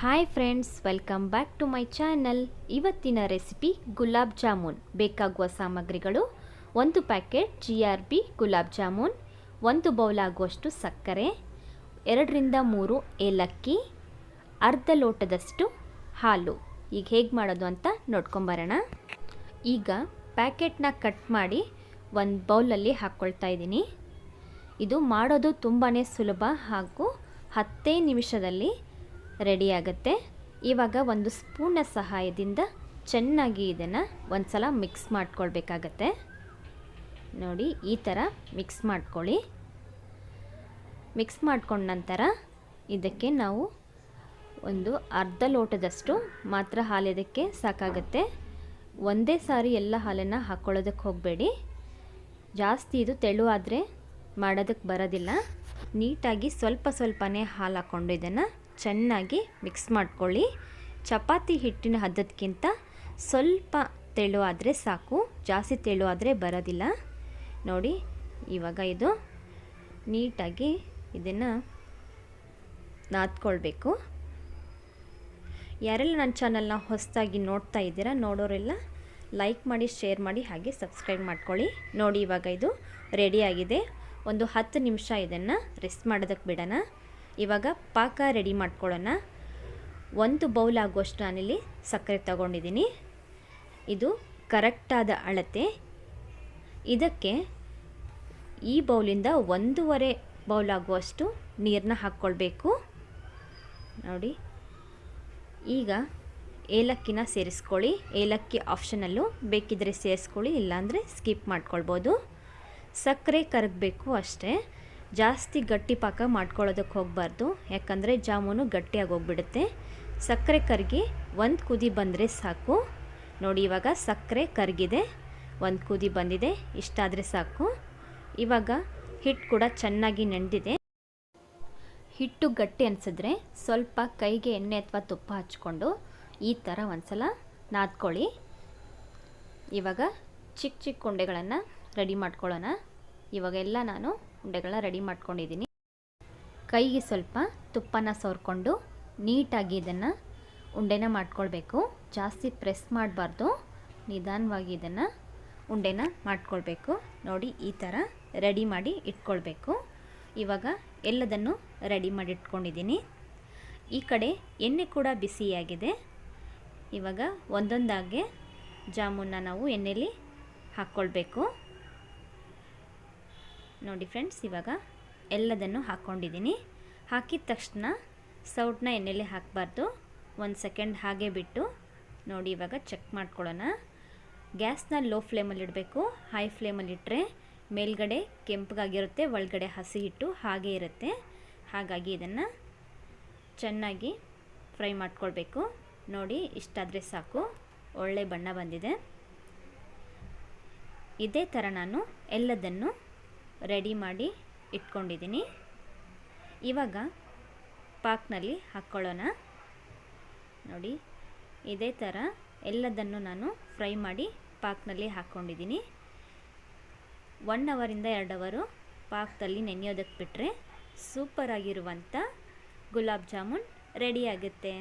Hi friends welcome back to my channel ಇವತ್ತಿನ recipe gulab jamun. ಬೇಕಾಗುವ ಸಾಮಗ್ರಿಗಳು ಒಂದು packet G R B gulab jamun, ಒಂದು ಬೌಲ್ ಆಗುವಷ್ಟು ಸಕ್ಕರೆ, ಎರಡರಿಂದ ಮೂರು ಏಲಕ್ಕಿ, ಅರ್ಧ ಲೋಟದಷ್ಟು ಹಾಲು. ಈಗ ಹೇಗೆ ಮಾಡೋದು ಅಂತ ನೋಡ್ಕೊಂಬರೋಣ. ಈಗ ಪ್ಯಾಕೆಟ್ನ ಕಟ್ ಮಾಡಿ ಒಂದು ಬೌಲಲ್ಲಿ ಹಾಕ್ಕೊಳ್ತಾ ಇದ್ದೀನಿ. ಇದು ಮಾಡೋದು ತುಂಬಾ ಸುಲಭ ಹಾಗೂ ಹತ್ತೇ ನಿಮಿಷದಲ್ಲಿ ರೆಡಿ ಆಗುತ್ತೆ ಇವಾಗ ಒಂದು ಸ್ಪೂನ ಸಹಾಯದಿಂದ ಚೆನ್ನಾಗಿ ಇದನ್ನು ಒಂದು ಸಲ ಮಿಕ್ಸ್ ಮಾಡ್ಕೊಳ್ಬೇಕಾಗತ್ತೆ. ನೋಡಿ, ಈ ಥರ ಮಿಕ್ಸ್ ಮಾಡ್ಕೊಳ್ಳಿ. ಮಿಕ್ಸ್ ಮಾಡ್ಕೊಂಡ ನಂತರ ಇದಕ್ಕೆ ನಾವು ಒಂದು ಅರ್ಧ ಲೋಟದಷ್ಟು ಮಾತ್ರ ಹಾಲು ಇದಕ್ಕೆ ಸಾಕಾಗುತ್ತೆ. ಒಂದೇ ಸಾರಿ ಎಲ್ಲ ಹಾಲನ್ನು ಹಾಕ್ಕೊಳ್ಳೋದಕ್ಕೆ ಹೋಗಬೇಡಿ. ಜಾಸ್ತಿ ಇದು ತೆಳುವಾದರೆ ಮಾಡೋದಕ್ಕೆ ಬರೋದಿಲ್ಲ. ನೀಟಾಗಿ ಸ್ವಲ್ಪ ಸ್ವಲ್ಪನೇ ಹಾಲು ಹಾಕ್ಕೊಂಡು ಇದನ್ನು ಚೆನ್ನಾಗಿ ಮಿಕ್ಸ್ ಮಾಡ್ಕೊಳ್ಳಿ. ಚಪಾತಿ ಹಿಟ್ಟಿನ ಹದಕ್ಕಿಂತ ಸ್ವಲ್ಪ ತೆಳು ಆದರೆ ಸಾಕು. ಜಾಸ್ತಿ ತೆಳು ಆದರೆ ಬರೋದಿಲ್ಲ. ನೋಡಿ, ಇವಾಗ ಇದು ನೀಟಾಗಿ ಇದನ್ನು ನಾದ್ಕೊಳ್ಬೇಕು. ಯಾರೆಲ್ಲ ನನ್ನ ಚಾನಲ್ನ ಹೊಸದಾಗಿ ನೋಡ್ತಾ ಇದ್ದೀರಾ, ನೋಡೋರೆಲ್ಲ ಲೈಕ್ ಮಾಡಿ, ಶೇರ್ ಮಾಡಿ, ಹಾಗೆ ಸಬ್ಸ್ಕ್ರೈಬ್ ಮಾಡ್ಕೊಳ್ಳಿ. ನೋಡಿ, ಇವಾಗ ಇದು ರೆಡಿಯಾಗಿದೆ ಒಂದು ಹತ್ತು ನಿಮಿಷ ಇದನ್ನು ರೆಸ್ಟ್ ಮಾಡೋದಕ್ಕೆ ಬಿಡೋಣ. ಇವಾಗ ಪಾಕ ರೆಡಿ ಮಾಡ್ಕೊಳ್ಳೋಣ. ಒಂದು ಬೌಲ್ ಆಗುವಷ್ಟು ನಾನಿಲ್ಲಿ ಸಕ್ಕರೆ ತಗೊಂಡಿದ್ದೀನಿ. ಇದು ಕರೆಕ್ಟಾದ ಅಳತೆ. ಇದಕ್ಕೆ ಈ ಬೌಲಿಂದ ಒಂದೂವರೆ ಬೌಲ್ ಆಗುವಷ್ಟು ನೀರನ್ನ ಹಾಕ್ಕೊಳ್ಬೇಕು. ನೋಡಿ. ಈಗ ಏಲಕ್ಕಿನ ಸೇರಿಸ್ಕೊಳ್ಳಿ. ಏಲಕ್ಕಿ ಆಪ್ಷನಲ್ಲೂ ಬೇಕಿದ್ದರೆ ಸೇರಿಸ್ಕೊಳ್ಳಿ, ಇಲ್ಲಾಂದರೆ ಸ್ಕಿಪ್ ಮಾಡ್ಕೊಳ್ಬೋದು. ಸಕ್ಕರೆ ಕರಗಬೇಕು ಅಷ್ಟೇ. ಜಾಸ್ತಿ ಗಟ್ಟಿ ಪಾಕ ಮಾಡ್ಕೊಳ್ಳೋದಕ್ಕೆ ಹೋಗಬಾರ್ದು. ಯಾಕಂದರೆ ಜಾಮೂನು ಗಟ್ಟಿಯಾಗಿ ಹೋಗ್ಬಿಡುತ್ತೆ. ಸಕ್ಕರೆ ಕರಗಿ ಒಂದು ಕುದಿ ಬಂದರೆ ಸಾಕು. ನೋಡಿ, ಇವಾಗ ಸಕ್ಕರೆ ಕರಗಿದೆ. ಒಂದು ಕುದಿ ಬಂದಿದೆ. ಇಷ್ಟಾದರೆ ಸಾಕು. ಇವಾಗ ಹಿಟ್ಟು ಕೂಡ ಚೆನ್ನಾಗಿ ನೆಂದಿದೆ. ಹಿಟ್ಟು ಗಟ್ಟಿ ಅನಿಸಿದ್ರೆ ಸ್ವಲ್ಪ ಕೈಗೆ ಎಣ್ಣೆ ಅಥವಾ ತುಪ್ಪ ಹಚ್ಕೊಂಡು ಈ ಥರ ಒಂದ್ಸಲ ನಾದ್ಕೊಳ್ಳಿ. ಇವಾಗ ಚಿಕ್ಕ ಚಿಕ್ಕ ಉಂಡೆಗಳನ್ನು ರೆಡಿ ಮಾಡ್ಕೊಳ್ಳೋಣ. ಇವಾಗೆಲ್ಲ ನಾನು ಉಂಡೆಗಳನ್ನ ರೆಡಿ ಮಾಡ್ಕೊಂಡಿದ್ದೀನಿ. ಕೈಗೆ ಸ್ವಲ್ಪ ತುಪ್ಪನ ಸೋರ್ಕೊಂಡು ನೀಟಾಗಿ ಇದನ್ನು ಉಂಡೆನ ಮಾಡ್ಕೊಳ್ಬೇಕು. ಜಾಸ್ತಿ ಪ್ರೆಸ್ ಮಾಡಬಾರ್ದು. ನಿಧಾನವಾಗಿ ಇದನ್ನು ಉಂಡೆನ ಮಾಡ್ಕೊಳ್ಬೇಕು. ನೋಡಿ, ಈ ಥರ ರೆಡಿ ಮಾಡಿ ಇಟ್ಕೊಳ್ಬೇಕು. ಇವಾಗ ಎಲ್ಲದನ್ನು ರೆಡಿ ಮಾಡಿ ಇಟ್ಕೊಂಡಿದ್ದೀನಿ. ಈ ಕಡೆ ಎಣ್ಣೆ ಕೂಡ ಬಿಸಿಯಾಗಿದೆ. ಇವಾಗ ಒಂದೊಂದಾಗೆ ಜಾಮೂನ್ನ ನಾವು ಎಣ್ಣೆಯಲ್ಲಿ ಹಾಕ್ಕೊಳ್ಬೇಕು ನೋಡಿ ಫ್ರೆಂಡ್ಸ್ ಇವಾಗ ಎಲ್ಲದನ್ನು ಹಾಕ್ಕೊಂಡಿದ್ದೀನಿ. ಹಾಕಿದ ತಕ್ಷಣ ಸೌಟ್ನ ಎಣ್ಣೆಲಿ ಹಾಕಬಾರ್ದು. ಒಂದು ಸೆಕೆಂಡ್ ಹಾಗೆ ಬಿಟ್ಟು ನೋಡಿ ಇವಾಗ ಚೆಕ್ ಮಾಡ್ಕೊಳ್ಳೋಣ. ಗ್ಯಾಸ್ನ ಲೋ ಫ್ಲೇಮಲ್ಲಿ ಇಡಬೇಕು. ಹೈ ಫ್ಲೇಮಲ್ಲಿ ಇಟ್ಟರೆ ಮೇಲ್ಗಡೆ ಕೆಂಪಗಾಗಿರುತ್ತೆ, ಒಳಗಡೆ ಹಸಿ ಹಿಟ್ಟು ಹಾಗೆ ಇರುತ್ತೆ. ಹಾಗಾಗಿ ಇದನ್ನು ಚೆನ್ನಾಗಿ ಫ್ರೈ ಮಾಡ್ಕೊಳ್ಬೇಕು. ನೋಡಿ, ಇಷ್ಟಾದರೆ ಸಾಕು. ಒಳ್ಳೆ ಬಣ್ಣ ಬಂದಿದೆ. ಇದೇ ಥರ ನಾನು ಎಲ್ಲದನ್ನು ರೆಡಿ ಮಾಡಿ ಇಟ್ಕೊಂಡಿದ್ದೀನಿ. ಇವಾಗ ಪಾಕ್ನಲ್ಲಿ ಹಾಕ್ಕೊಳ್ಳೋಣ. ನೋಡಿ, ಇದೇ ಥರ ಎಲ್ಲದನ್ನು ನಾನು ಫ್ರೈ ಮಾಡಿ ಪಾಕ್ನಲ್ಲಿ ಹಾಕ್ಕೊಂಡಿದ್ದೀನಿ. ಒನ್ ಅವರಿಂದ ಎರಡು ಅವರು ಪಾಕದಲ್ಲಿ ನೆನೆಯೋದಕ್ಕೆ ಬಿಟ್ಟರೆ ಸೂಪರಾಗಿರುವಂಥ ಗುಲಾಬ್ ಜಾಮೂನ್ ರೆಡಿ ಆಗುತ್ತೆ.